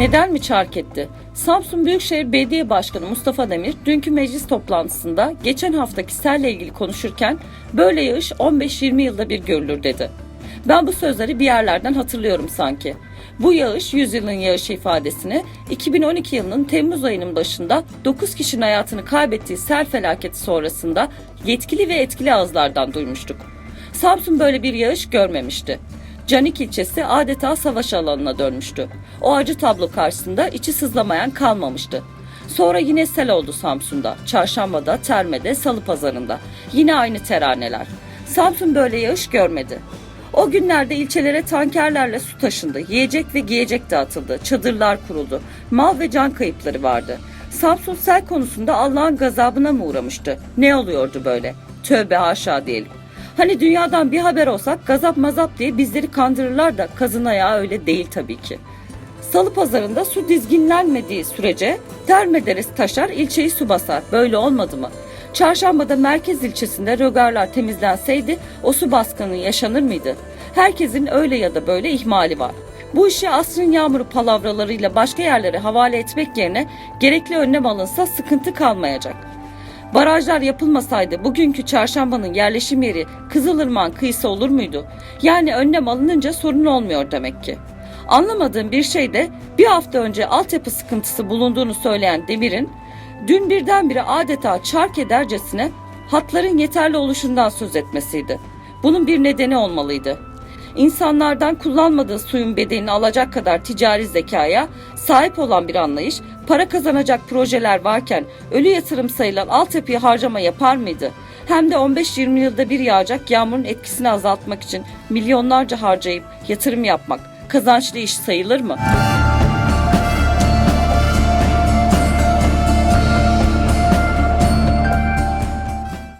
Neden mi çark etti? Samsun Büyükşehir Belediye Başkanı Mustafa Demir dünkü meclis toplantısında geçen haftaki selle ilgili konuşurken böyle yağış 15-20 yılda bir görülür dedi. Ben bu sözleri bir yerlerden hatırlıyorum sanki. Bu yağış 100 yılın yağışı ifadesini 2012 yılının Temmuz ayının başında 9 kişinin hayatını kaybettiği sel felaketi sonrasında yetkili ve etkili ağızlardan duymuştuk. Samsun böyle bir yağış görmemişti. Canik ilçesi adeta savaş alanına dönmüştü. O acı tablo karşısında içi sızlamayan kalmamıştı. Sonra yine sel oldu Samsun'da, Çarşamba'da, Terme'de, Salı Pazarı'nda. Yine aynı teraneler. Samsun böyle yağış görmedi. O günlerde ilçelere tankerlerle su taşındı, yiyecek ve giyecek dağıtıldı, çadırlar kuruldu, mal ve can kayıpları vardı. Samsun sel konusunda Allah'ın gazabına mı uğramıştı? Ne oluyordu böyle? Tövbe haşa diyelim. Hani dünyadan bir haber olsak gazap mazap diye bizleri kandırırlar da kazın ayağı öyle değil tabii ki. Salı pazarında su dizginlenmediği sürece Termederes taşar ilçeyi su basar. Böyle olmadı mı? Çarşamba'da merkez ilçesinde rögarlar temizlenseydi o su baskını yaşanır mıydı? Herkesin öyle ya da böyle ihmali var. Bu işi asrın yağmuru palavralarıyla başka yerlere havale etmek yerine gerekli önlem alınsa sıkıntı kalmayacak. Barajlar yapılmasaydı bugünkü çarşambanın yerleşim yeri Kızılırmak'ın kıyısı olur muydu? Yani önlem alınınca sorun olmuyor demek ki. Anlamadığım bir şey de bir hafta önce altyapı sıkıntısı bulunduğunu söyleyen Demir'in dün birdenbire adeta çark edercesine hatların yeterli oluşundan söz etmesiydi. Bunun bir nedeni olmalıydı. İnsanlardan kullanmadığı suyun bedelini alacak kadar ticari zekaya sahip olan bir anlayış, para kazanacak projeler varken ölü yatırım sayılan altyapıya harcama yapar mıydı? Hem de 15-20 yılda bir yağacak yağmurun etkisini azaltmak için milyonlarca harcayıp yatırım yapmak kazançlı iş sayılır mı?